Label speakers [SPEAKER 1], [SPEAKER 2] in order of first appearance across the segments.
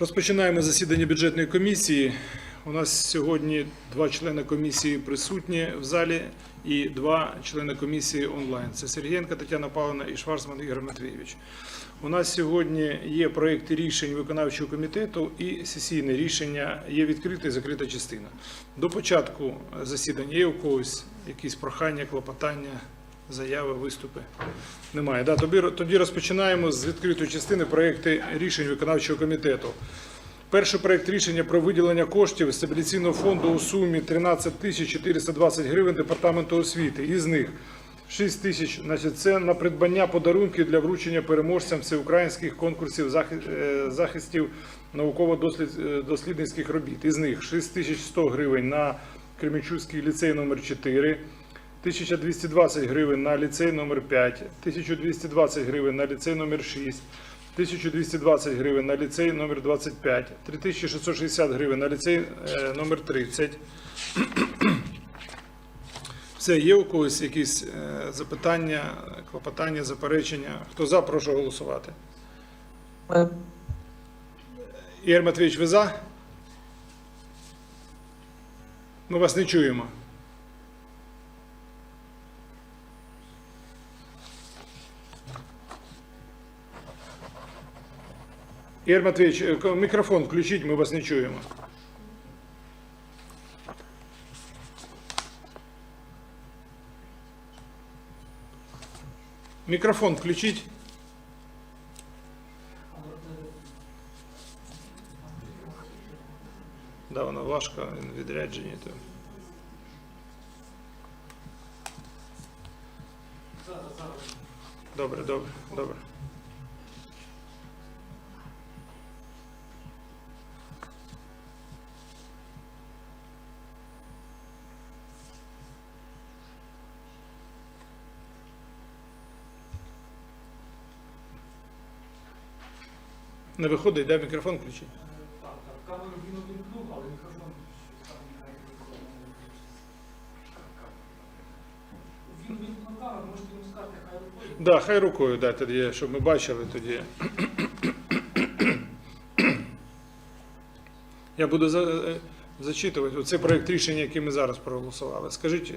[SPEAKER 1] Розпочинаємо засідання бюджетної комісії. У нас сьогодні два члени комісії присутні в залі і два члени комісії онлайн. Це Сергієнка Тетяна Павловна і Шварцман Ігор Матвійович. У нас сьогодні є проекти рішень виконавчого комітету і сесійне рішення. Є відкрита і закрита частина. До початку засідання є у когось якісь прохання, клопотання, заяви, виступи? Немає. Да, тоді, тоді розпочинаємо з відкритої частини проекти рішень виконавчого комітету. Перший проект рішення про виділення коштів стабіляційного фонду у сумі 13 тисяч 420 гривень департаменту освіти. Із них 6 тисяч, значить, це на придбання подарунків для вручення переможцям всеукраїнських конкурсів е, захистів науково-дослідницьких робіт. Із них 6 тисяч 100 гривень на Кременчуцький ліцей номер 4, 1220 гривень на ліцей номер 5, 1220 гривень на ліцей номер 6, 1220 гривень на ліцей номер 25, 3660 гривень на ліцей е, номер 30. Все, є у когось якісь е, запитання, клопотання, заперечення? Хто за, прошу голосувати.
[SPEAKER 2] Е,
[SPEAKER 1] Ігор Матвійович, ви за? Ми вас не чуємо. Ігор Матвійович, е, ко- мікрофон включіть, ми вас не чуємо. Мікрофон включіть. Да, воно важко він в відрядженні. То. Добре, добре, добре. Не виходить, да, мікрофон включить.
[SPEAKER 3] Так, так, камеру він увімкнув, але мікрофон щось там нехай мікрофон не включиться. Він вімкнув камеру, можете йому сказати, хай рукою.
[SPEAKER 1] Да, хай дай тоді, щоб ми бачили тоді. Я буду за, зачитувати оцей проєкт рішення, який ми зараз проголосували. Скажіть,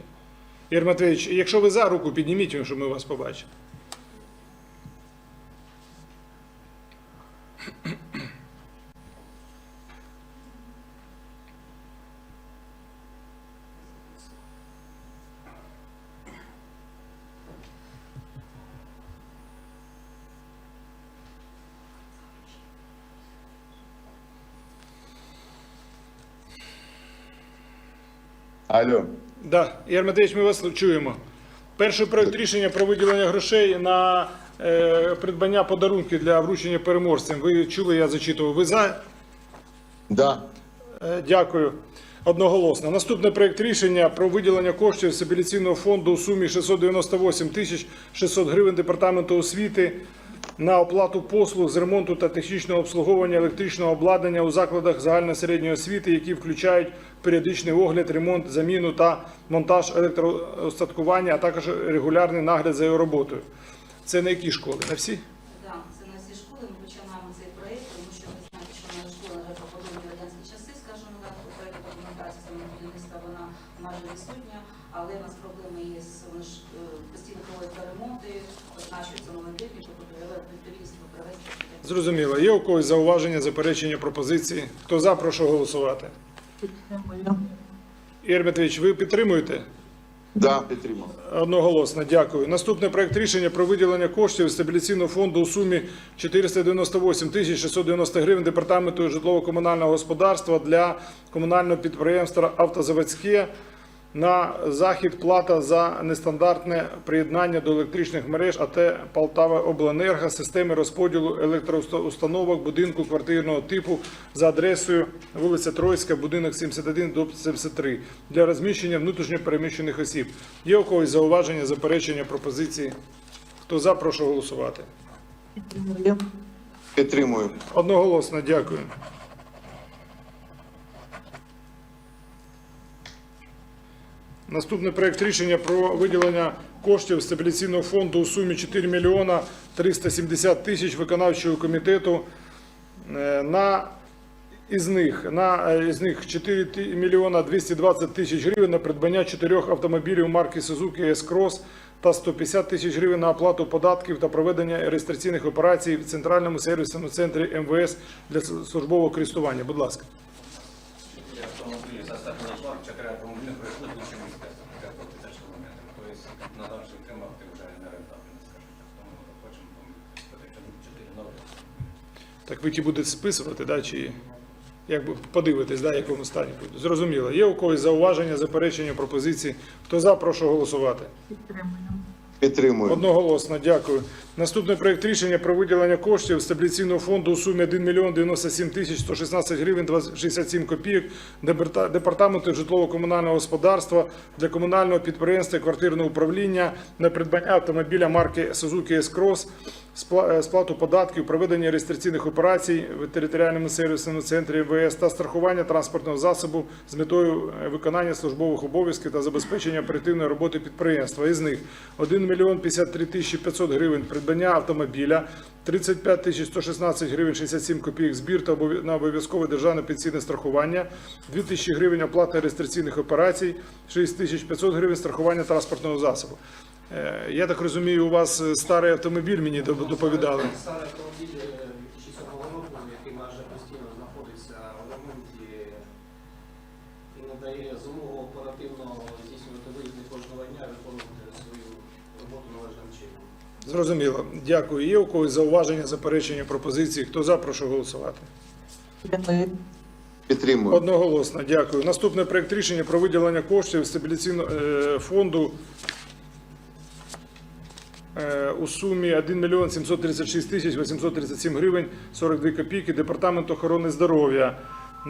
[SPEAKER 1] Ігор Матвійович, якщо ви за руку, підніміть, щоб ми вас побачили.
[SPEAKER 4] Алло.
[SPEAKER 1] Да, Ігор Матвійович, ми вас чуємо. Перший проєкт рішення про виділення грошей на придбання подарунків для вручення переможцям. Ви чули, я зачитував. Ви за?
[SPEAKER 4] Да.
[SPEAKER 1] Е, Дякую. Одноголосно. Наступний проект рішення про виділення коштів з фонду у сумі 698 тисяч 600 гривень департаменту освіти на оплату послуг з ремонту та технічного обслуговування електричного обладнання у закладах загальної середньої освіти, які включають періодичний огляд, ремонт, заміну та монтаж електроостаткування, а також регулярний нагляд за його роботою. Це на які школи? На всі?
[SPEAKER 5] Так, це на всі школи. Ми починаємо цей проєкт, тому що ви знаєте, що наша школа вже пропонує радянські часи, скажімо так, по проєкту документації будівництва вона майже відсутня, але в нас проблеми є з вони ж е, постійно проводяться ремонти, оснащується новою технікою, тобто треба відповідність.
[SPEAKER 1] Зрозуміло. Є у когось зауваження, заперечення, пропозиції? Хто за, прошу голосувати. Ігор Матвійович, ви підтримуєте?
[SPEAKER 4] Да, підтримав.
[SPEAKER 1] Одноголосно, дякую. Наступний проект рішення про виділення коштів з стабіляційного фонду у сумі 498 тисяч 690 гривень департаменту житлово-комунального господарства для комунального підприємства Автозаводське на захід плата за нестандартне приєднання до електричних мереж АТ Полтава Обленерго системи розподілу електроустановок будинку квартирного типу за адресою вулиця Троїцька, будинок 71 до 73 для розміщення внутрішньо переміщених осіб. Є у когось зауваження, заперечення, пропозиції? Хто за, прошу голосувати.
[SPEAKER 2] Підтримую.
[SPEAKER 1] Одноголосно, дякую. Наступний проект рішення про виділення коштів стабіляційного фонду у сумі 4 мільйона 370 тисяч виконавчого комітету е, на Із них на е, із них 4 ті- мільйона 220 тисяч гривень на придбання чотирьох автомобілів марки Suzuki S-Cross та 150 тисяч гривень на оплату податків та проведення реєстраційних операцій в центральному сервісному центрі МВС для службового користування. Будь ласка.
[SPEAKER 6] Чотири автомобілі за стартовий парк, чотири автомобілі пройшли більше міністерства, хоча б тисяч кілометрів. Тобто надавши утримувати вже не рентабельно, скажімо так. Тому хочемо потрібно чотири нові автомобілі.
[SPEAKER 1] Так ви ті будете списувати, да, чи як би подивитись, да, в якому стані буде. Зрозуміло. Є у когось зауваження, заперечення, пропозиції? Хто за, прошу голосувати.
[SPEAKER 2] Підтримую.
[SPEAKER 4] Підтримую.
[SPEAKER 1] Одноголосно, дякую. Наступний проект рішення про виділення коштів стабіляційного фонду у сумі 1 мільйон 97 тисяч 116 гривень 20 67 копійок Департа- департаменту житлово-комунального господарства для комунального підприємства квартирного управління на придбання автомобіля марки Suzuki S-Cross, е, сплату податків, проведення реєстраційних операцій в територіальному сервісному центрі МВС та страхування транспортного засобу з метою е, виконання службових обов'язків та забезпечення оперативної роботи підприємства. Із них 1 мільйон 53 тисячі 500 гривень придбання автомобіля, 35 тисяч 116 гривень 67 копійок збір та на обов'язкове державне пенсійне страхування, 2 тисячі гривень оплата реєстраційних операцій, 6 тисяч 500 гривень страхування транспортного засобу. Е, Я так розумію, у вас старий автомобіль мені доповідали.
[SPEAKER 7] Старий автомобіль е, 2007 року, який майже постійно знаходиться в ремонті і надає змогу оперативно здійснювати виїзди кожного дня, виконувати свою роботу належним чином.
[SPEAKER 1] Зрозуміло. Дякую. Є у когось зауваження, заперечення, пропозиції? Хто за, прошу голосувати.
[SPEAKER 2] Підтримую.
[SPEAKER 4] Підтримую.
[SPEAKER 1] Одноголосно, дякую. Наступний проект рішення про виділення коштів стабіляційного е, фонду е, у сумі 1 мільйон 736 тисяч 837 гривень 42 копійки Департаменту охорони здоров'я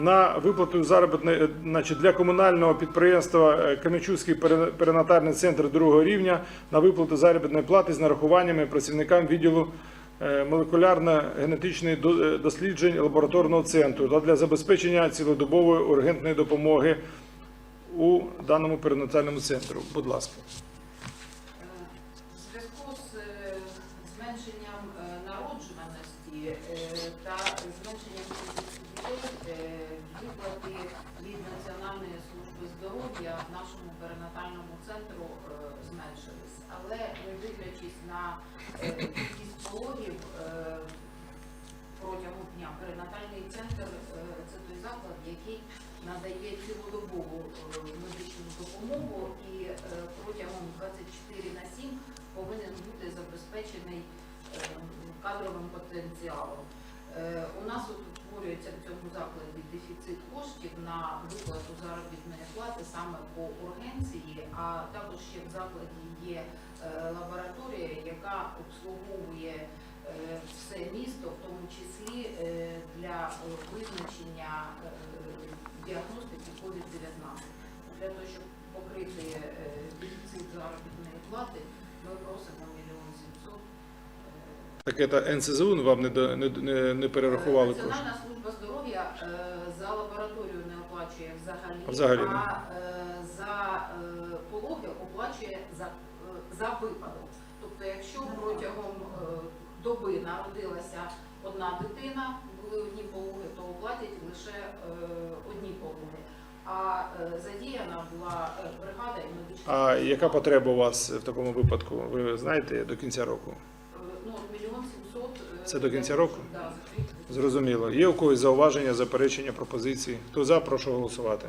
[SPEAKER 1] на виплату заробітної е, значить, для комунального підприємства е, Кам'ячуцький перинатальний центр другого рівня на виплату заробітної плати з нарахуваннями працівникам відділу е, молекулярно-генетичних до- досліджень лабораторного центру та для забезпечення цілодобової ургентної допомоги у даному перинатальному центру. Будь ласка.
[SPEAKER 8] Зменшенням народжуваності та зменшенням виплати від Національної служби здоров'я в нашому перинатальному центру е, зменшились. Але не дивлячись на е, кількість пологів е, протягом дня, перинатальний центр це той заклад, який надає цілодобову медичну допомогу і протягом 24 на 7 повинен бути забезпечений кадровим потенціалом. У нас от утворюється в цьому закладі дефіцит коштів на виплату заробітної плати саме по ургенції, а також ще в закладі є е, лабораторія, яка обслуговує е, все місто, в тому числі е, для визначення діагностики COVID-19. Для того, щоб покрити дефіцит заробітної плати, ми просимо е,
[SPEAKER 1] Так це НСЗУ вам не, до- не, не, не перерахували кошти?
[SPEAKER 8] Національна служба здоров'я е, за лабораторію не оплачує взагалі,
[SPEAKER 1] Взагалі
[SPEAKER 8] а е, за е, пологи оплачує за, е, за випадок. Тобто, якщо протягом е, доби народилася одна дитина, були одні пологи, то оплатять лише е, одні пологи. А е, задіяна була бригада і медична.
[SPEAKER 1] А яка потреба у вас в такому випадку? Ви знаєте до кінця року?
[SPEAKER 8] Е, Ну, от мільйон сімсот. е,
[SPEAKER 1] Це до кінця року? Зрозуміло. Є у когось зауваження, заперечення, пропозиції? Хто за, прошу голосувати.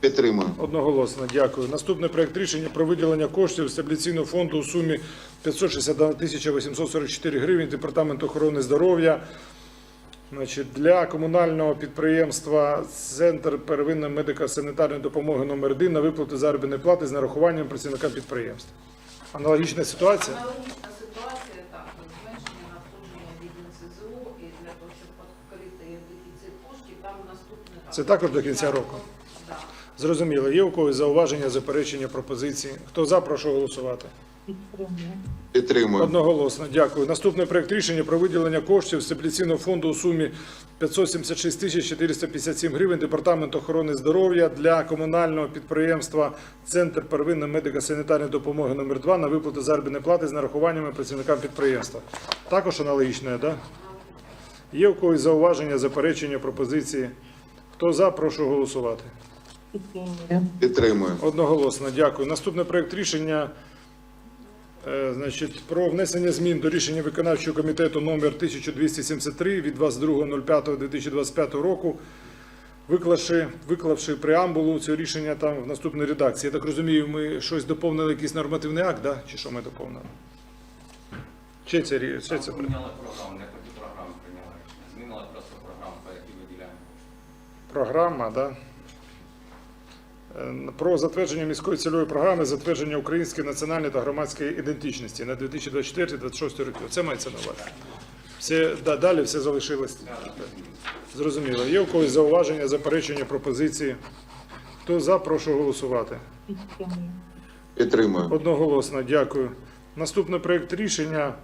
[SPEAKER 2] Підтримую.
[SPEAKER 1] Одноголосно, дякую. Наступний проект рішення про виділення коштів стабіляційного фонду у сумі 561 тисяча 844 гривень Департаменту охорони здоров'я. Значить, для комунального підприємства Центр первинної медико-санітарної допомоги номер 1 на виплату заробітної плати з нарахуванням працівникам підприємства. Аналогічна ситуація?
[SPEAKER 8] Аналогічна ситуація, так, зменшення надходження від НСЗУ і для того, щоб покрити дефіцит наступне.
[SPEAKER 1] Це також до кінця року?
[SPEAKER 8] Да.
[SPEAKER 1] Зрозуміло. Є у когось зауваження, заперечення, пропозиції? Хто за, прошу голосувати.
[SPEAKER 2] Підтримую.
[SPEAKER 1] Одноголосно, дякую. Наступний проект рішення про виділення коштів стабіляційного фонду у сумі 576 тисяч 457 гривень Департаменту охорони здоров'я для комунального підприємства Центр первинної медико-санітарної допомоги номер 2 на виплату заробітної плати з нарахуваннями працівникам підприємства. Також аналогічне, да? Є у когось зауваження, заперечення, пропозиції? Хто за, прошу голосувати.
[SPEAKER 4] Підтримую.
[SPEAKER 1] Одноголосно, дякую. Наступний проект рішення е, значить, про внесення змін до рішення виконавчого комітету номер 1273 від 22.05.2025 року, виклавши, виклавши преамбулу цього рішення там в наступній редакції. Я так розумію, ми щось доповнили, якийсь нормативний акт, да? чи що ми доповнили? Чи це, рі- чи це?
[SPEAKER 6] Там Прийняли програму, не по тій програмі прийняли рішення. Змінила просто програму, по якій виділяємо кошти.
[SPEAKER 1] Програма, да? Е, Про затвердження міської цільової програми, затвердження української національної та громадської ідентичності на 2024-2026 роки. Це мається на увазі. Все, да, далі все залишилось. Зрозуміло. Є у когось зауваження, заперечення, пропозиції? Хто за, прошу голосувати.
[SPEAKER 2] Підтримую.
[SPEAKER 4] Підтримую.
[SPEAKER 1] Одноголосно, дякую. Наступний проект рішення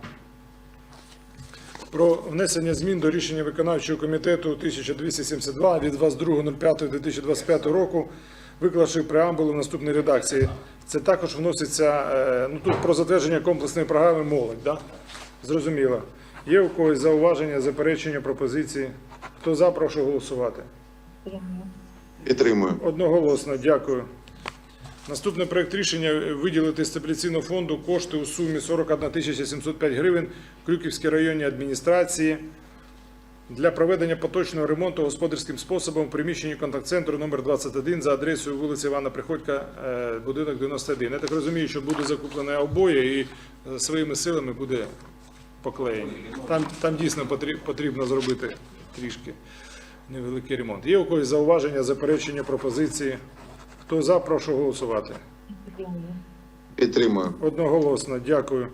[SPEAKER 1] про внесення змін до рішення виконавчого комітету 1272 від 22.05.2025 року, виклавши преамбулу в наступній редакції. Це також вноситься е, ну, тут про затвердження комплексної програми молодь, да? Зрозуміло. Є у когось зауваження, заперечення, пропозиції? Хто за, прошу голосувати.
[SPEAKER 2] Підтримую.
[SPEAKER 4] Підтримую.
[SPEAKER 1] Одноголосно, дякую. Наступний проект рішення виділити з стабіляційного фонду кошти у сумі 41 тисяча 705 гривень Крюківській районній адміністрації для проведення поточного ремонту господарським способом в приміщенні контакт-центру номер 21 за адресою вулиці Івана Приходька, е, будинок 91. Я так розумію, що буде закуплене обоє і е, своїми силами буде поклеєні. Там, там дійсно потрібно зробити трішки невеликий ремонт. Є у когось зауваження, заперечення, пропозиції? Хто за, прошу голосувати.
[SPEAKER 2] Підтримую.
[SPEAKER 1] Одноголосно, дякую.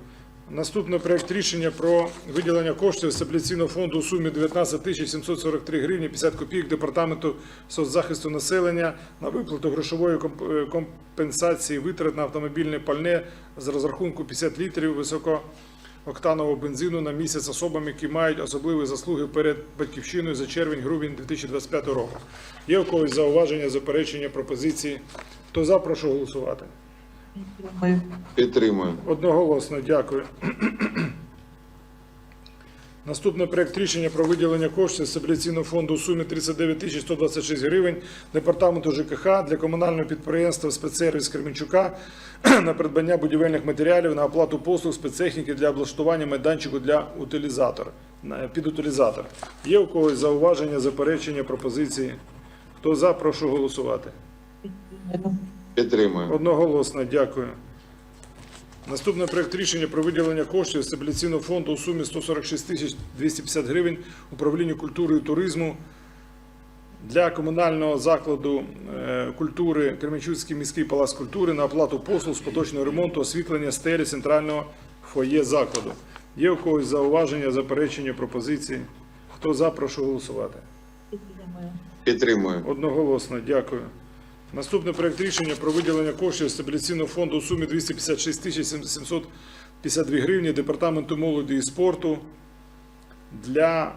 [SPEAKER 1] Наступний проект рішення про виділення коштів з стабіляційного фонду у сумі 19 тисяч 743 гривні 50 копійок Департаменту соцзахисту населення на виплату грошової е, компенсації витрат на автомобільне пальне з розрахунку 50 літрів високооктанового бензину на місяць особам, які мають особливі заслуги перед батьківщиною за червень-грудень 2025 року. Є у когось зауваження, заперечення, пропозиції? Хто за, прошу голосувати.
[SPEAKER 2] Підтримую.
[SPEAKER 4] Підтримую.
[SPEAKER 1] Одноголосно, дякую. Наступний проект рішення про виділення коштів з стабіляційного фонду у сумі 39 тисяч 126 гривень департаменту ЖКХ для комунального підприємства спецсервіс Кременчука на придбання будівельних матеріалів на оплату послуг спецтехніки для облаштування майданчику для утилізатора під утилізатор. Є у когось зауваження, заперечення, пропозиції? Хто за, прошу голосувати.
[SPEAKER 2] Підтримую.
[SPEAKER 1] Одноголосно, дякую. Наступний проект рішення про виділення коштів з стабіляційного фонду у сумі 146 тисяч 250 гривень управлінню культури і туризму для комунального закладу е, культури Кременчуцький міський палац культури на оплату послуг з поточного ремонту освітлення стелі центрального фоє закладу. Є у когось зауваження, заперечення, пропозиції? Хто за, прошу голосувати.
[SPEAKER 2] Підтримую.
[SPEAKER 4] Підтримую.
[SPEAKER 1] Одноголосно, дякую. Наступний проект рішення про виділення коштів стабіляційного фонду у сумі 256 тисяч 752 гривні Департаменту молоді і спорту для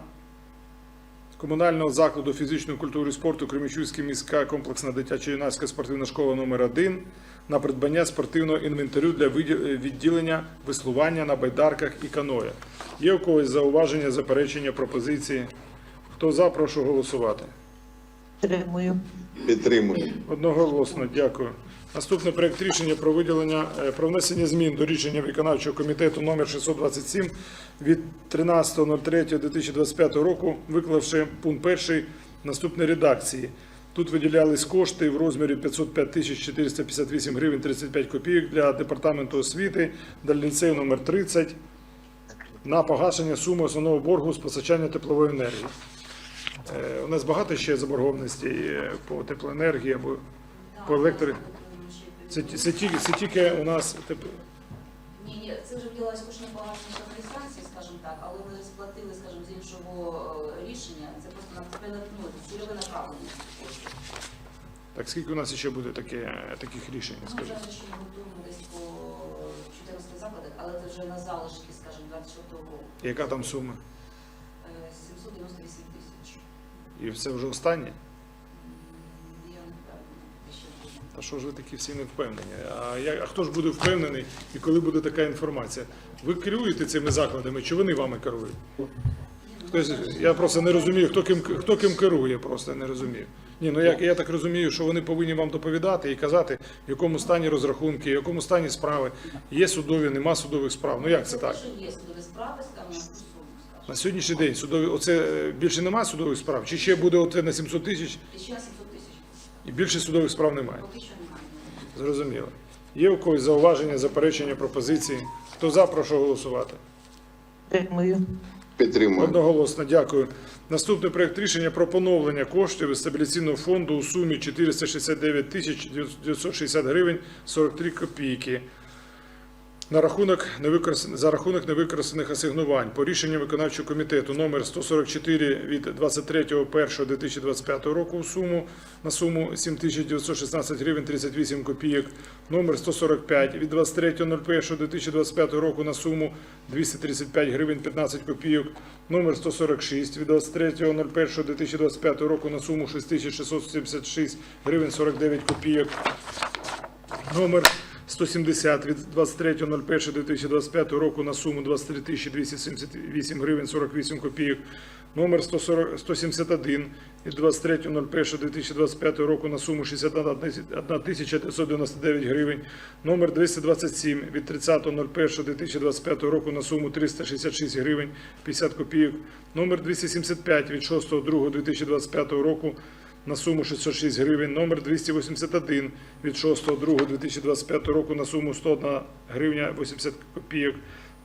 [SPEAKER 1] комунального закладу фізичної культури і спорту Кремічуська міська комплексна дитяча юнацька спортивна школа номер 1 на придбання спортивного інвентарю для відділення веслування на байдарках і каноє. Є у когось зауваження, заперечення, пропозиції? Хто за, прошу голосувати.
[SPEAKER 2] Підтримую.
[SPEAKER 4] Підтримую.
[SPEAKER 1] Одноголосно, дякую. Наступний проект рішення про виділення е, про внесення змін до рішення виконавчого комітету номер 627 від 13.03.2025 року, виклавши пункт 1 наступної редакції. Тут виділялись кошти в розмірі 505 тисяч 458 гривень 35 копійок для департаменту освіти, для ліцею номер 30 на погашення суми основного боргу з постачання теплової енергії. Е, У нас багато ще заборгованостей е, по теплоенергії або по електро. Це, це, тільки, це тільки у нас теп-
[SPEAKER 5] Ні, ні, це вже кошти погашення штатної станції, скажімо так, але ми сплатили, скажімо, з іншого е, рішення. Це просто на це ну, цільове направлення.
[SPEAKER 1] так скільки у нас ще буде таке, таких рішень?
[SPEAKER 5] Ми
[SPEAKER 1] Скажіть?
[SPEAKER 5] зараз ще не готуємо десь по 14 закладах, але це вже на залишки, скажімо, 26 року.
[SPEAKER 1] Яка там сума?
[SPEAKER 5] Е, 798 тисяч.
[SPEAKER 1] І це вже останнє? Та що ж ви такі всі не впевнені? А, я, а хто ж буде впевнений і коли буде така інформація? Ви керуєте цими закладами, чи вони вами керують? Тобто, я просто не розумію, хто ким, хто ким керує, просто не розумію. Ні, ну як я так розумію, що вони повинні вам доповідати і казати, в якому стані розрахунки, в якому стані справи, є судові, нема судових справ. Ну як це так?
[SPEAKER 5] Є судові справи, стану на
[SPEAKER 1] сьогоднішній день судові, оце е, більше немає судових справ, чи ще буде оце на 700 тисяч
[SPEAKER 5] І ще 700 тисяч.
[SPEAKER 1] і більше судових справ немає.
[SPEAKER 5] Поки що немає.
[SPEAKER 1] Зрозуміло. Є у когось зауваження, заперечення, пропозиції? Хто за, прошу голосувати.
[SPEAKER 2] Підтримую.
[SPEAKER 4] Підтримую.
[SPEAKER 1] Одноголосно, дякую. Наступний проект рішення про поновлення коштів із стабіляційного фонду у сумі 469 тисяч 960 гривень 43 копійки. На рахунок невикористаних, за рахунок невикористаних асигнувань. По рішенню виконавчого комітету номер 144 від 23.01.2025 року суму на суму 7916 гривень 38 копійок, номер 145 від 23.01.2025 року на суму 235 гривень 15 копійок, номер 146 від 23.01.2025 року на суму 6676 гривень 49 копійок, номер 170 від 23.01.2025 року на суму 23 278 гривень 48 копійок. Номер 140, 171 від 23.01.2025 року на суму 61 999 гривень. Номер 227 від 30.01.2025 року на суму 366 гривень 50 копійок. Номер 275 від 6.02.2025 року на суму 606 гривень, номер 281 від 6.02.2025 року на суму 101 гривня 80 копійок,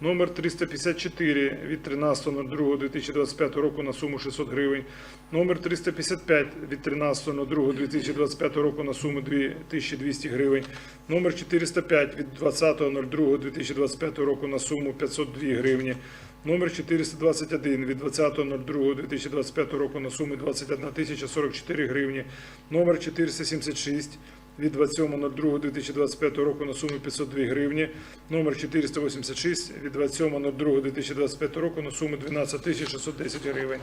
[SPEAKER 1] номер 354 від 13.02.2025 року на суму 600 гривень, номер 355 від 13.02.2025 року на суму 2200 гривень, номер 405 від 20.02.2025 року на суму 502 гривні, Номер 421 від 20.02.2025 року на суму 21 тисяча 44 гривні. Номер 476 від 27.02.2025 року на суму 502 гривні. Номер 486 від 27.02.2025 року на суму 12 тисяч 610 гривень.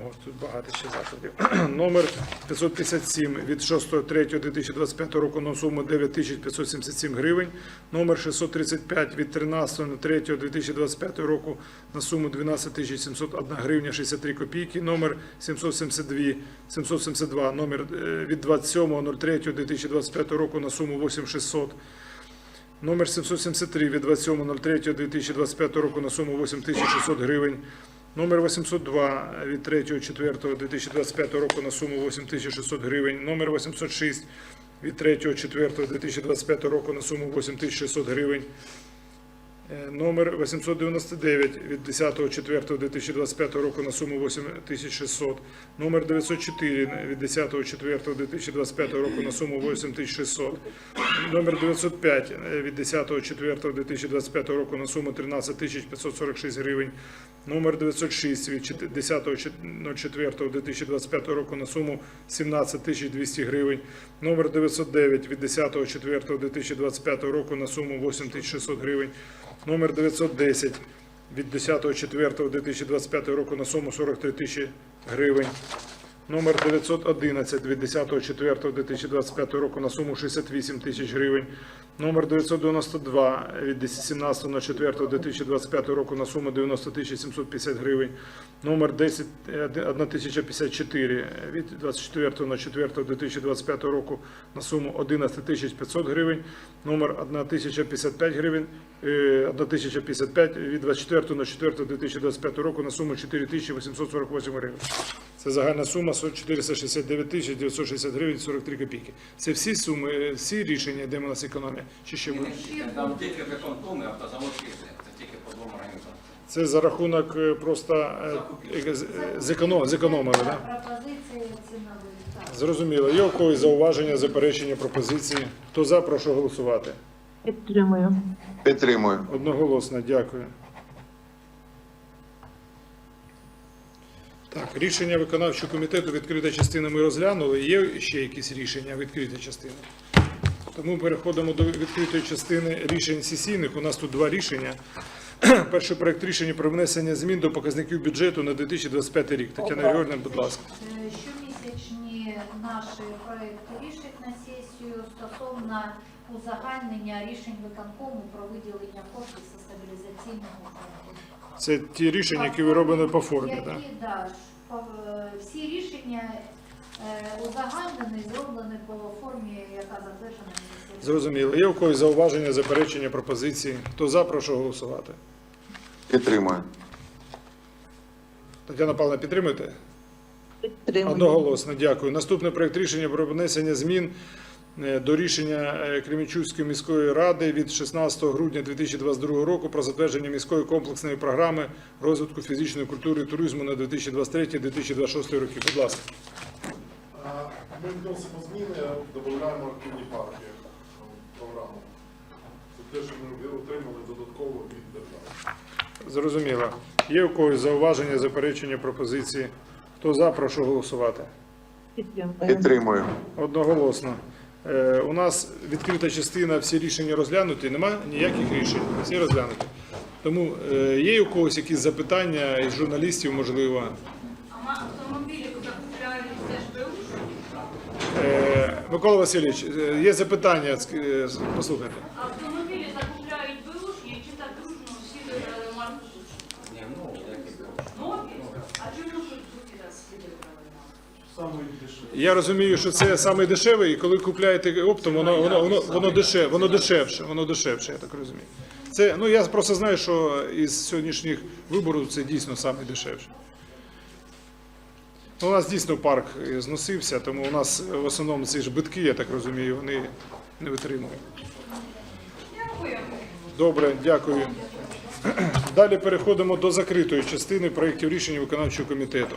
[SPEAKER 1] Ого, тут багато ще закладів. Номер 557 від 6.03.2025 року на суму 9577 гривень. Номер 635 від 13.03.2025 року на суму 12 701 гривня 63 копійки. Номер 772, 772 номер е, від 27.03.2025 року на суму 8600. Номер 773 від 27.03.2025 року на суму 8600 гривень. Номер 802 від 3.4.2025 року на суму 8600 гривень. Номер 806 від 3.4.2025 року на суму 8600 гривень. Е, Номер 899 від 10.04.2025 року на суму 8600. Номер 904 від 10.04.2025 року на суму 8600. Номер 905 від 10.04.2025 року на суму 13 546 гривень. Номер 906 від 10.04.2025 року на суму 17 200 гривень. Номер 909 від 10.04.2025 року на суму 8600 гривень. Номер 910 від 10.04.2025 року на суму 43 тисячі гривень. Номер 911 від 10.04.2025 року на суму 68 тисяч гривень. Номер 992 від 17.04.2025 року на суму 90 тисяч 750 гривень. Номер 10 1054 від 24.04.2025 року на суму 11 тисяч 500 гривень. Номер 1055 гривень, е, 1055 від 24.04.2025 року на суму 4 тисячі 848 гривень. Це загальна сума 469 тисяч 960 гривень 43 копійки. Це всі суми, е, всі рішення, де у нас економія? Чи ще буде?
[SPEAKER 6] Там тільки виконкоми, автозавод Київ, це тільки по двом організаціям.
[SPEAKER 1] Це за рахунок е, просто е, е, з- зеконом- зекономили, так?
[SPEAKER 8] Так.
[SPEAKER 1] Зрозуміло. Є у когось зауваження, заперечення, пропозиції? Хто за, прошу голосувати.
[SPEAKER 2] Підтримую.
[SPEAKER 4] Підтримую.
[SPEAKER 1] Одноголосно, дякую. Так, рішення виконавчого комітету відкрита частина ми розглянули. Є ще якісь рішення відкрита частина? Тому переходимо до відкритої частини рішень сесійних. У нас тут два рішення. Перший проект рішення про внесення змін до показників бюджету на 2025 рік. Тетяна Георгіївна, будь ласка.
[SPEAKER 9] Е, Щомісячні наші проекти рішень на сесію стосовно узагальнення рішень виконкому про виділення коштів зі стабілізаційного фонду.
[SPEAKER 1] Це ті рішення, які ви робили по формі.
[SPEAKER 9] Які,
[SPEAKER 1] Так?
[SPEAKER 9] да, е, всі рішення е, узагальнені, зроблені по формі, яка затверджена.
[SPEAKER 1] Зрозуміло. Є у когось зауваження, заперечення, пропозиції? Хто за, прошу голосувати.
[SPEAKER 4] Підтримую.
[SPEAKER 1] Тетяна Павловна, підтримуєте?
[SPEAKER 2] Підтримую.
[SPEAKER 1] Одноголосно, дякую. Наступний проект рішення про внесення змін до рішення е, Кременчуцької міської ради від 16 грудня 2022 року про затвердження міської комплексної програми розвитку фізичної культури і туризму на 2023-2026 роки. Будь ласка.
[SPEAKER 10] Ми вносимо зміни, додаємо активні парки в програму. Це те, що ми отримали додатково від держави.
[SPEAKER 1] Зрозуміло. Є у когось зауваження, заперечення, пропозиції? Хто за, прошу голосувати.
[SPEAKER 2] Підтримую.
[SPEAKER 1] Одноголосно. Е, у нас відкрита частина, всі рішення розглянуті, немає ніяких рішень, всі розглянуті. Тому е, є у когось якісь запитання із журналістів, можливо.
[SPEAKER 8] А автомобілі закупляють теж БУ?
[SPEAKER 1] Е, Микола Васильович, є запитання, послухайте.
[SPEAKER 8] Автомобілі закупляють БУшні, чи так дружно всі вибрали марку?
[SPEAKER 6] Ні, ну, як і було.
[SPEAKER 8] Нові? А чому тут тут всі вибрали марку?
[SPEAKER 1] Я розумію, що це саме дешеве, і коли купляєте оптом, воно, воно, воно, воно, дешевше, воно дешевше, воно дешевше, я так розумію. Це, ну, я просто знаю, що із сьогоднішніх виборів це дійсно саме дешевше. Ну, у нас дійсно парк зносився, тому у нас в основному ці ж битки, я так розумію, вони не витримують. Добре, дякую. Далі переходимо до закритої частини проєктів рішення виконавчого комітету.